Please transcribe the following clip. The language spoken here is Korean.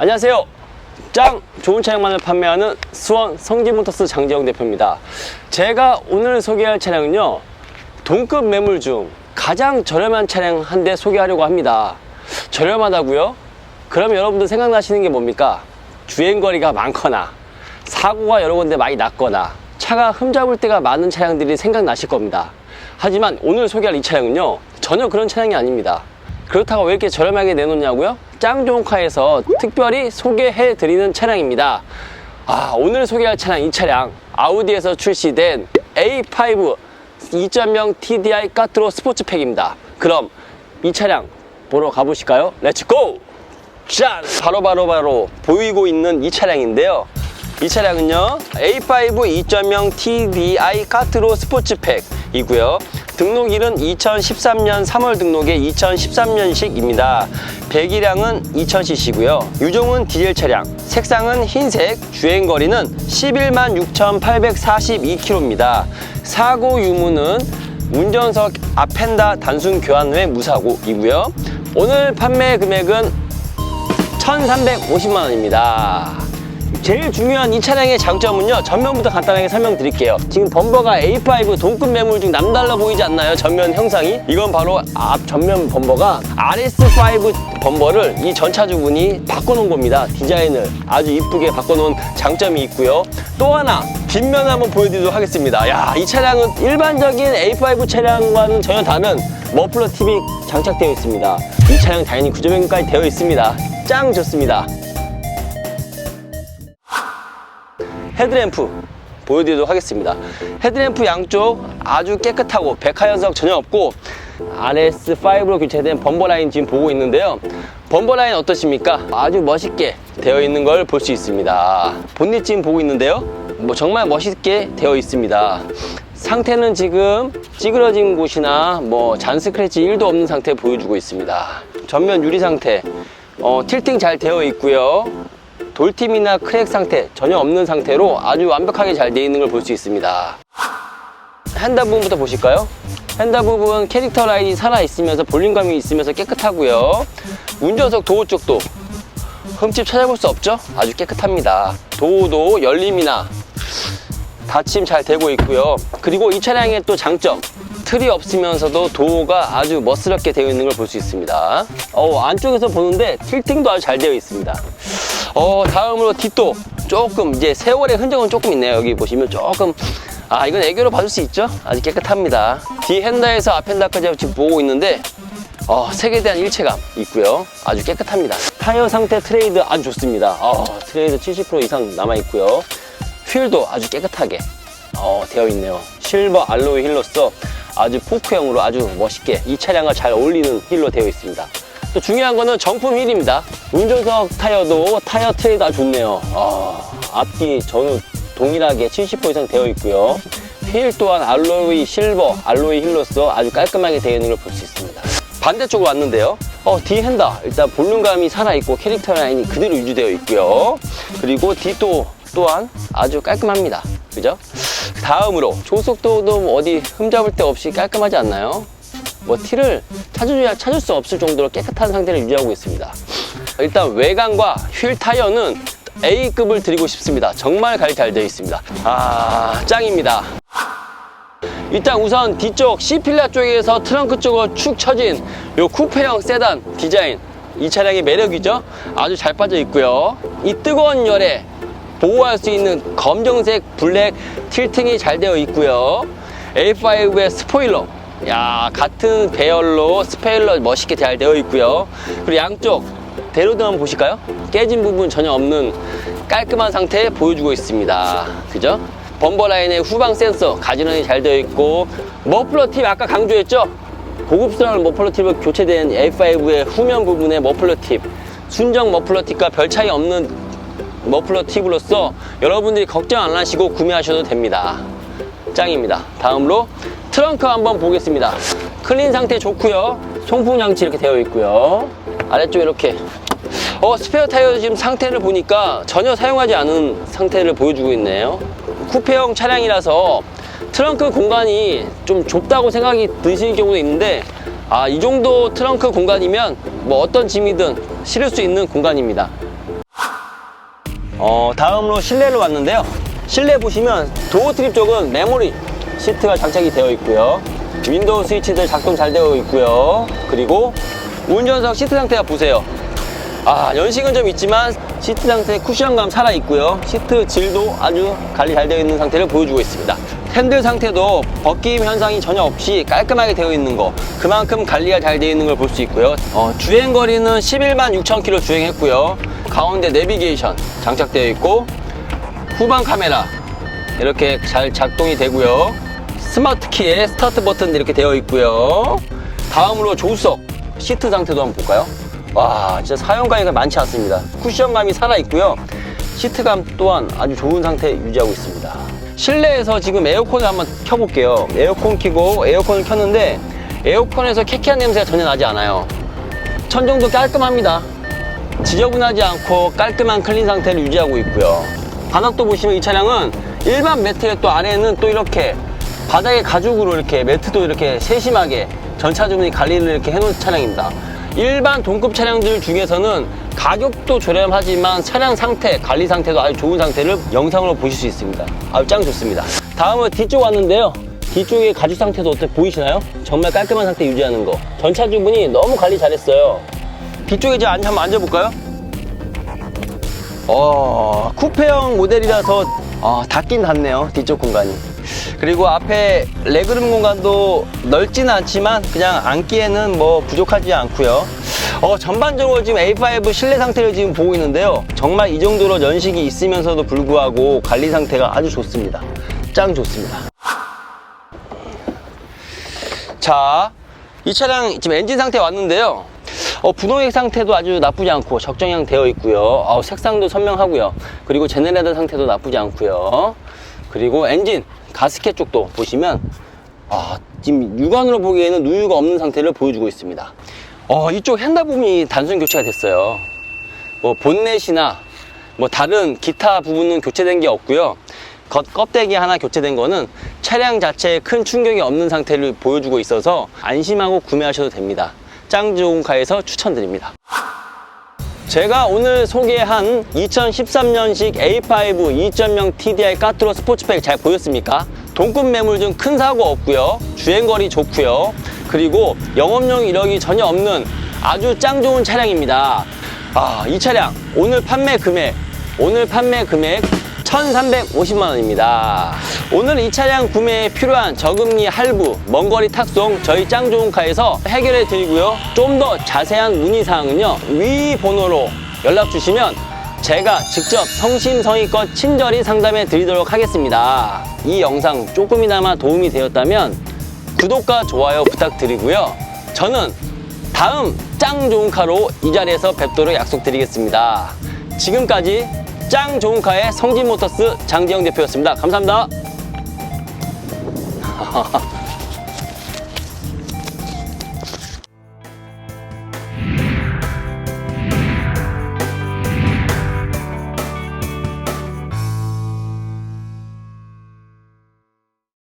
안녕하세요. 짱 좋은 차량만을 판매하는 수원 성지모터스 장재영 대표입니다. 제가 오늘 소개할 차량은요. 동급 매물 중 가장 저렴한 차량 한 대 소개하려고 합니다. 저렴하다고요? 그럼 여러분들 생각나시는 게 뭡니까? 주행거리가 많거나 사고가 여러 군데 많이 났거나 차가 흠잡을 때가 많은 차량들이 생각나실 겁니다. 하지만 오늘 소개할 이 차량은요. 전혀 그런 차량이 아닙니다. 그렇다고 왜 이렇게 저렴하게 내놓냐고요? 짱 좋은 카에서 특별히 소개해 드리는 차량입니다. 아, 오늘 소개할 차량 이 차량 아우디에서 출시된 A5 2.0 TDI 까트로 스포츠팩입니다. 그럼 이 차량 보러 가보실까요? 렛츠 고! 짠! 바로바로바로 바로 보이고 있는 이 차량인데요. 이 차량은요 A5 2.0 TDI 카트로 스포츠팩이고요 등록일은 2013년 3월 등록의 2013년식입니다. 배기량은 2000cc고요. 유종은 디젤 차량 색상은 흰색 주행거리는 11만 6,842km입니다. 사고 유무는 운전석 앞펜다 단순 교환 후에 무사고이고요. 오늘 판매 금액은 1,350만 원입니다. 제일 중요한 이 차량의 장점은요 전면부터 간단하게 설명드릴게요. 지금 범버가 A5 동급 매물 중 남달라 보이지 않나요? 전면 형상이? 이건 바로 앞 전면 범버가 RS5 범버를 이 전차주분이 바꿔놓은 겁니다 디자인을. 아주 이쁘게 바꿔놓은 장점이 있고요. 또 하나 뒷면 한번 보여드리도록 하겠습니다. 야 이 차량은 일반적인 A5 차량과는 전혀 다른 머플러 TV 장착되어 있습니다. 이 차량 당연히 구조변경까지 되어 있습니다. 짱 좋습니다 헤드램프 보여드리도록 하겠습니다. 헤드램프 양쪽 아주 깨끗하고 백화 현상 전혀 없고 RS5로 교체된 범버 라인 지금 보고 있는데요. 범버 라인 어떠십니까? 아주 멋있게 되어 있는 걸 볼 수 있습니다. 본닛 지금 보고 있는데요. 뭐 정말 멋있게 되어 있습니다. 상태는 지금 찌그러진 곳이나 뭐 잔스크래치 1도 없는 상태 보여주고 있습니다. 전면 유리 상태, 어, 틸팅 잘 되어 있고요. 돌팀이나 크랙 상태 전혀 없는 상태로 아주 완벽하게 잘 되어 있는 걸 볼 수 있습니다. 핸들 부분부터 보실까요? 핸들 부분 캐릭터 라인이 살아있으면서 볼륨감이 있으면서 깨끗하고요. 운전석 도어 쪽도 흠집 찾아볼 수 없죠? 아주 깨끗합니다. 도어도 열림이나 닫힘 잘 되고 있고요. 그리고 이 차량의 또 장점 틀이 없으면서도 도어가 아주 멋스럽게 되어 있는 걸 볼 수 있습니다. 어, 안쪽에서 보는데 틸팅도 아주 잘 되어 있습니다. 어, 다음으로 뒷도 조금 이제 세월의 흔적은 조금 있네요. 여기 보시면 조금 아 이건 애교로 봐줄 수 있죠. 아주 깨끗합니다. 뒤 핸다에서 앞 핸다까지 지금 보고 있는데 어, 색에 대한 일체감 있고요. 아주 깨끗합니다. 타이어 상태 트레이드 아주 좋습니다. 어, 트레이드 70% 이상 남아 있고요. 휠도 아주 깨끗하게 어, 되어 있네요. 실버 알로이 힐로서 아주 포크형으로 아주 멋있게 이 차량과 잘 어울리는 힐로 되어 있습니다. 또 중요한 거는 정품 휠입니다. 운전석 타이어도 타이어 트레이드 좋네요. 어, 앞뒤 전후 동일하게 70% 이상 되어 있고요. 휠 또한 알로이 실버 알로이 힐로서 아주 깔끔하게 되어 있는 걸 볼 수 있습니다. 반대쪽으로 왔는데요. 어, 뒤 핸다 일단 볼륨감이 살아있고 캐릭터 라인이 그대로 유지되어 있고요. 그리고 뒤도 또한 아주 깔끔합니다. 그죠? 다음으로 조속도도 뭐 어디 흠잡을 데 없이 깔끔하지 않나요? 뭐 티를 찾을, 찾을 수 없을 정도로 깨끗한 상태를 유지하고 있습니다. 일단 외관과 휠 타이어는 A급을 드리고 싶습니다. 정말 관리 잘 되어 있습니다. 아, 짱입니다. 일단 우선 뒤쪽 C필라 쪽에서 트렁크 쪽으로 축 처진 요 쿠페형 세단 디자인 이 차량의 매력이죠 아주 잘 빠져 있고요 이 뜨거운 열에 보호할 수 있는 검정색 블랙 틸팅이 잘 되어 있고요 A5의 스포일러 야 같은 배열로 스포일러 멋있게 잘 되어 있고요 그리고 양쪽 대로등 한번 보실까요? 깨진 부분 전혀 없는 깔끔한 상태 보여주고 있습니다 그죠? 범버 라인의 후방 센서 가지런히 잘 되어 있고 머플러 팁 아까 강조했죠? 고급스러운 머플러 팁을 교체된 A5의 후면 부분의 머플러 팁 순정 머플러 팁과 별 차이 없는 머플러 팁으로서 여러분들이 걱정 안 하시고 구매하셔도 됩니다 짱입니다 다음으로 트렁크 한번 보겠습니다 클린 상태 좋고요 송풍 장치 이렇게 되어 있고요 아래쪽에 이렇게 어, 스페어 타이어 지금 상태를 보니까 전혀 사용하지 않은 상태를 보여주고 있네요. 쿠페형 차량이라서 트렁크 공간이 좀 좁다고 생각이 드시는 경우도 있는데 아, 이 정도 트렁크 공간이면 뭐 어떤 짐이든 실을 수 있는 공간입니다. 어, 다음으로 실내로 왔는데요. 실내 보시면 도어 트립 쪽은 메모리 시트가 장착이 되어 있고요. 윈도우 스위치들 작동 잘 되어 있고요. 그리고 운전석 시트 상태가 보세요. 아, 연식은 좀 있지만 시트 상태 쿠션감 살아 있고요. 시트 질도 아주 관리 잘 되어 있는 상태를 보여주고 있습니다. 핸들 상태도 벗김 현상이 전혀 없이 깔끔하게 되어 있는 거 그만큼 관리가 잘 되어 있는 걸 볼 수 있고요. 어, 주행 거리는 11만 6천 킬로 주행했고요. 가운데 내비게이션 장착되어 있고 후방 카메라 이렇게 잘 작동이 되고요. 스마트 키에 스타트 버튼 이렇게 되어 있고요. 다음으로 조수석 시트 상태도 한번 볼까요? 와, 진짜 사용감이 많지 않습니다. 쿠션감이 살아 있고요. 시트감 또한 아주 좋은 상태 유지하고 있습니다. 실내에서 지금 에어컨을 한번 켜볼게요. 에어컨 켜고 에어컨을 켰는데 에어컨에서 캐키한 냄새가 전혀 나지 않아요. 천정도 깔끔합니다. 지저분하지 않고 깔끔한 클린 상태를 유지하고 있고요. 바닥도 보시면 이 차량은 일반 매트의 또 안에는 또 이렇게 바닥에 가죽으로 이렇게 매트도 이렇게 세심하게 전차주분이 관리를 이렇게 해놓은 차량입니다. 일반 동급 차량들 중에서는 가격도 저렴하지만 차량 상태, 관리 상태도 아주 좋은 상태를 영상으로 보실 수 있습니다. 아주 짱 좋습니다. 다음은 뒤쪽 왔는데요. 뒤쪽의 가죽 상태도 어때 보이시나요? 정말 깔끔한 상태 유지하는 거. 전차주분이 너무 관리 잘했어요. 뒤쪽에 이제 앉- 한번 앉아볼까요? 어, 쿠페형 모델이라서 어, 닿긴 닿네요. 뒤쪽 공간이. 그리고 앞에 레그룸 공간도 넓지는 않지만 그냥 앉기에는 뭐 부족하지 않고요. 어, 전반적으로 지금 A5 실내 상태를 지금 보고 있는데요. 정말 이 정도로 연식이 있으면서도 불구하고 관리 상태가 아주 좋습니다. 짱 좋습니다. 자, 이 차량 지금 엔진 상태 왔는데요. 어, 분홍액 상태도 아주 나쁘지 않고 적정량 되어 있고요. 어, 색상도 선명하고요. 그리고 제네레이터 상태도 나쁘지 않고요. 그리고 엔진 가스켓 쪽도 보시면 아, 지금 육안으로 보기에는 누유가 없는 상태를 보여주고 있습니다. 어, 이쪽 핸들 부분이 단순 교체가 됐어요. 뭐 본넷이나 뭐 다른 기타 부분은 교체된 게 없고요. 겉 껍데기 하나 교체된 거는 차량 자체에 큰 충격이 없는 상태를 보여주고 있어서 안심하고 구매하셔도 됩니다. 짱 좋은 카에서 추천드립니다. 제가 오늘 소개한 2013년식 A5 2.0 TDI 까트로 스포츠백 잘 보였습니까? 동급 매물 중큰 사고 없고요. 주행거리 좋고요. 그리고 영업용 이력이 전혀 없는 아주 짱 좋은 차량입니다. 아, 이 차량 오늘 판매 금액 오늘 판매 금액 1,350만 원입니다. 오늘 이 차량 구매에 필요한 저금리 할부, 먼거리 탁송 저희 짱 좋은 카에서 해결해 드리고요. 좀 더 자세한 문의 사항은요. 위 번호로 연락 주시면 제가 직접 성심성의껏 친절히 상담해 드리도록 하겠습니다. 이 영상 조금이나마 도움이 되었다면 구독과 좋아요 부탁드리고요. 저는 다음 짱 좋은 카로 이 자리에서 뵙도록 약속드리겠습니다. 지금까지 짱 좋은 카의 성진모터스 장지영 대표였습니다. 감사합니다.